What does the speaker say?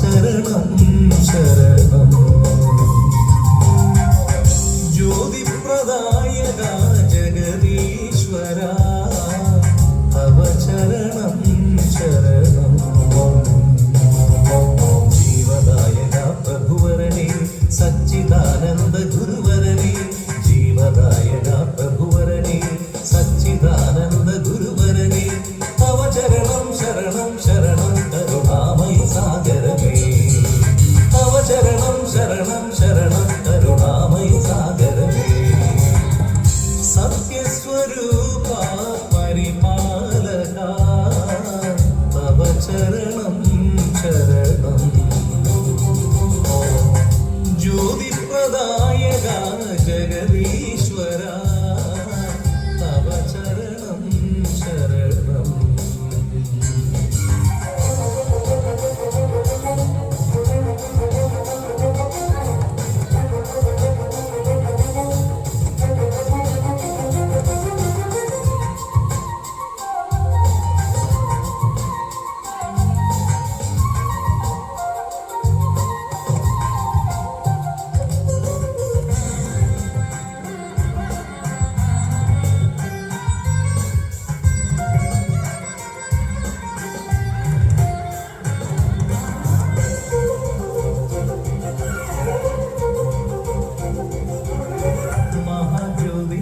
ശരണം ശരണം. ജ്യോതിപ്രദായക ജഗതീശ്വര തവ ശരണം. ശരണം ജീവദായക പ്രഭുവരനെ സച്ചിദാനന്ദ ഗുരുവരനെ ജീവദായക പ്രഭു സാഗരമേ തവ ശരണം ശരണം കരുണാമയ സാഗരമേ സത്യസ്വരൂപ പരിപാലക തവ